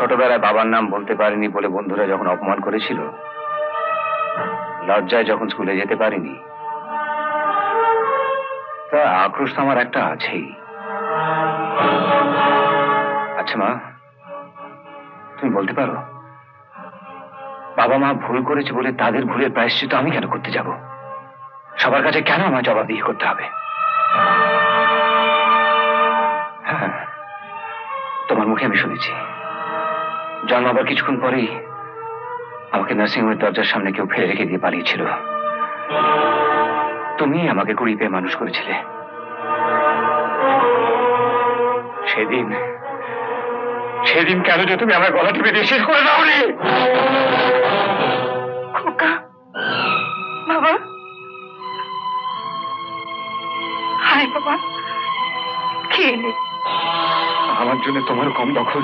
ছোটবেলায় বাবার নাম বলতে পারিনি বলে বন্ধুরা যখন অপমান করেছিল, লজ্জায় যখন স্কুলে যেতে পারিনি, তা আক্রোশ আমার একটা আছেই। আচ্ছা মা, তুমি বলতে পারো, বাবা মা ভুল করেছে বলে তাদের ভুলের প্রায়শ্চিত আমি কেন করতে যাব? সবার কাছে কেন আমার জবাবদিহি করতে হবে? হ্যাঁ তোমার মুখে আমি শুনেছি। জন্মাবার কিছুক্ষণ পরেই আমাকে নার্সিংহোমের দরজার সামনে কেউ ফেলে রেখে দিয়ে পালিয়েছিল। তুমি আমাকে কুড়ি পেয়ে মানুষ করেছিলে। সেদিন সেদিন কেন যে তুমি আমার গলা টিপে দিয়ে শেষ করে দাও রে খোকা বাবা। হায় বাবা খেয়ে আমার জন্য তোমার কম দখল